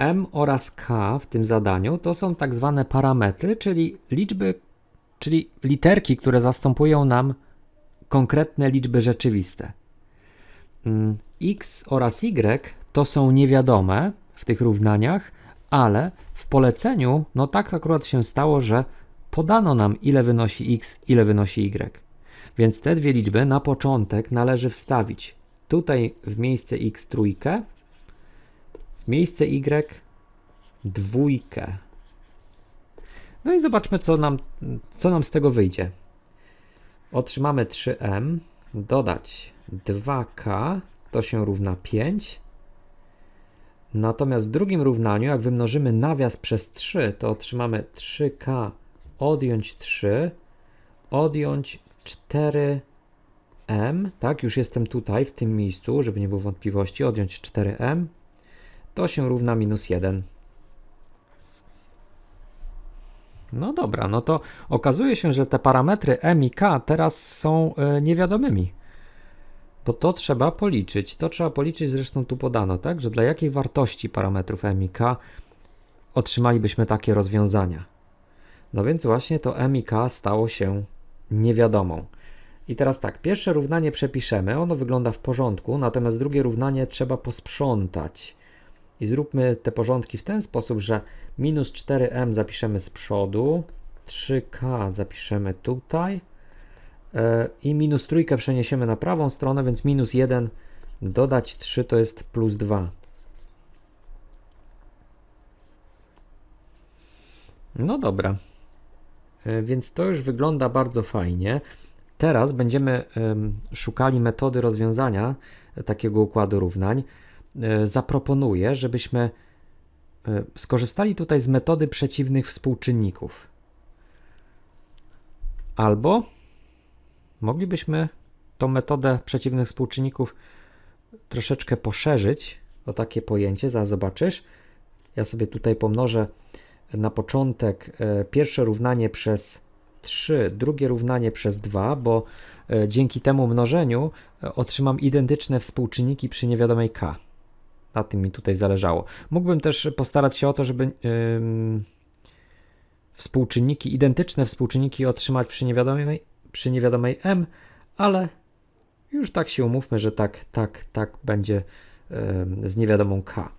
m oraz k w tym zadaniu to są tak zwane parametry, czyli liczby, czyli literki, które zastępują nam konkretne liczby rzeczywiste. Mm, x oraz y to są niewiadome w tych równaniach, ale w poleceniu, no tak akurat się stało, że podano nam ile wynosi x, ile wynosi y. Więc te dwie liczby na początek należy wstawić tutaj w miejsce x trójkę, miejsce y dwójkę. No i zobaczmy, co nam, co nam z tego wyjdzie. Otrzymamy 3m, dodać 2k, to się równa 5. Natomiast w drugim równaniu, jak wymnożymy nawias przez 3, to otrzymamy 3k odjąć 3, odjąć 4m, tak, już jestem tutaj w tym miejscu, żeby nie było wątpliwości, odjąć 4m, to się równa minus 1. No dobra, no to okazuje się, że te parametry m i k teraz są y, niewiadomymi. Bo to trzeba policzyć. To trzeba policzyć, zresztą tu podano, tak, że dla jakiej wartości parametrów m i k otrzymalibyśmy takie rozwiązania. No więc właśnie to m i k stało się niewiadomą. I teraz tak, pierwsze równanie przepiszemy, ono wygląda w porządku, natomiast drugie równanie trzeba posprzątać. I zróbmy te porządki w ten sposób, że minus 4m zapiszemy z przodu, 3k zapiszemy tutaj e, i minus trójkę przeniesiemy na prawą stronę, więc minus 1 dodać 3 to jest plus 2. No dobra, E, więc to już wygląda bardzo fajnie. Teraz będziemy szukali metody rozwiązania takiego układu równań. E, zaproponuję, żebyśmy e, skorzystali tutaj z metody przeciwnych współczynników. Albo moglibyśmy tą metodę przeciwnych współczynników troszeczkę poszerzyć o takie pojęcie, zaraz zobaczysz. Ja sobie tutaj pomnożę na początek e, pierwsze równanie przez 3, drugie równanie przez 2, bo dzięki temu mnożeniu otrzymam identyczne współczynniki przy niewiadomej k. Na tym mi tutaj zależało. Mógłbym też postarać się o to, żeby yy, współczynniki, identyczne współczynniki otrzymać przy niewiadomej, przy niewiadomej m, ale już tak się umówmy, że tak, tak, tak będzie yy, z niewiadomą k.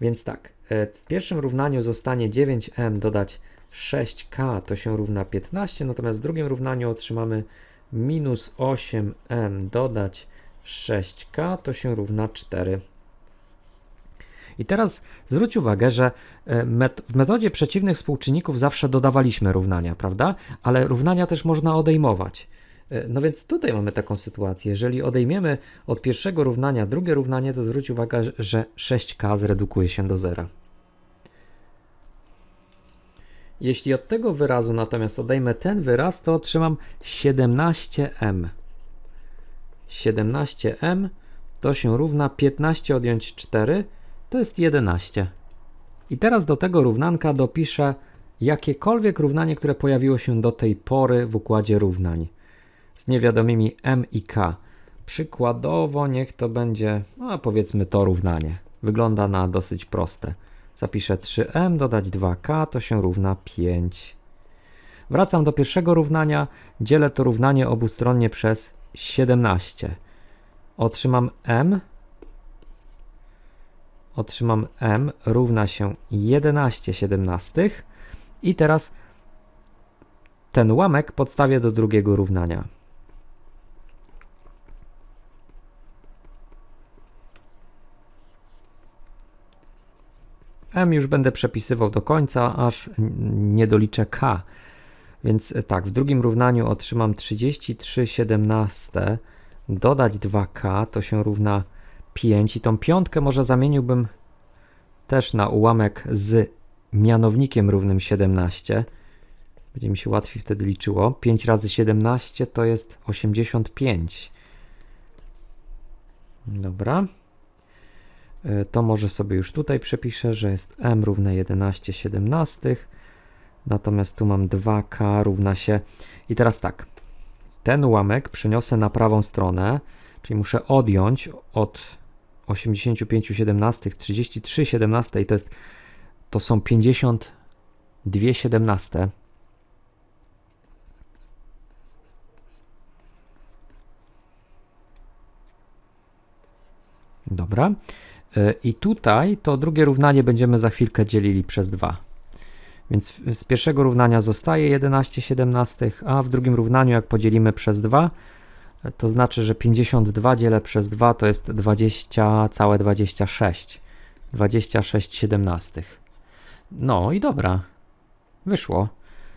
Więc tak, E, w pierwszym równaniu zostanie 9m dodać 6k, to się równa 15, natomiast w drugim równaniu otrzymamy minus 8m dodać 6k, to się równa 4. I teraz zwróć uwagę, że e, w metodzie przeciwnych współczynników zawsze dodawaliśmy równania, prawda? Ale równania też można odejmować. E, no więc tutaj mamy taką sytuację. Jeżeli odejmiemy od pierwszego równania drugie równanie, to zwróć uwagę, że 6k zredukuje się do zera. Jeśli od tego wyrazu natomiast odejmę ten wyraz, to otrzymam 17m. 17m to się równa 15 odjąć 4, to jest 11. I teraz do tego równanka dopiszę jakiekolwiek równanie, które pojawiło się do tej pory w układzie równań z niewiadomymi m i k. Przykładowo niech to będzie, no powiedzmy to równanie. Wygląda na dosyć proste. Zapiszę 3m, dodać 2k, to się równa 5. Wracam do pierwszego równania, dzielę to równanie obustronnie przez 17. Otrzymam m, otrzymam m równa się 11 17 i teraz ten ułamek podstawię do drugiego równania. M już będę przepisywał do końca, aż nie doliczę K. Więc e, tak, w drugim równaniu otrzymam 33 17, dodać 2K to się równa 5 i tą piątkę może zamieniłbym też na ułamek z mianownikiem równym 17. Będzie mi się łatwiej wtedy liczyło. 5 razy 17 to jest 85. Dobra. E, to może sobie już tutaj przepiszę, że jest m równa 11 17. Natomiast tu mam 2k równa się. I teraz tak. Ten ułamek przeniosę na prawą stronę, czyli muszę odjąć od 85 17 33 17 to jest to są 52 17. Dobra. Y, I tutaj to drugie równanie będziemy za chwilkę dzielili przez 2. Więc z pierwszego równania zostaje 11 17, a w drugim równaniu jak podzielimy przez 2, y, to znaczy, że 52 dzielę przez 2 to jest 20 całe 26. 26 17. No i dobra. Wyszło.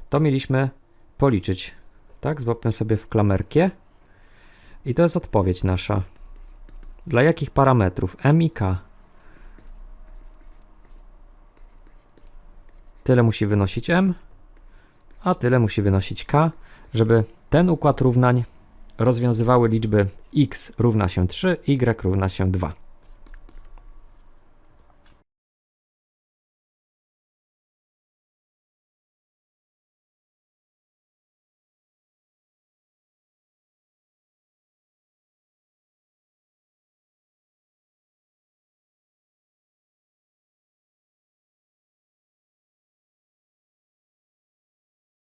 To mieliśmy policzyć. Tak, złapię sobie w klamerkie. I to jest odpowiedź nasza. Dla jakich parametrów? M i K. Tyle musi wynosić M, a tyle musi wynosić K, żeby ten układ równań rozwiązywały liczby x równa się 3, y równa się 2.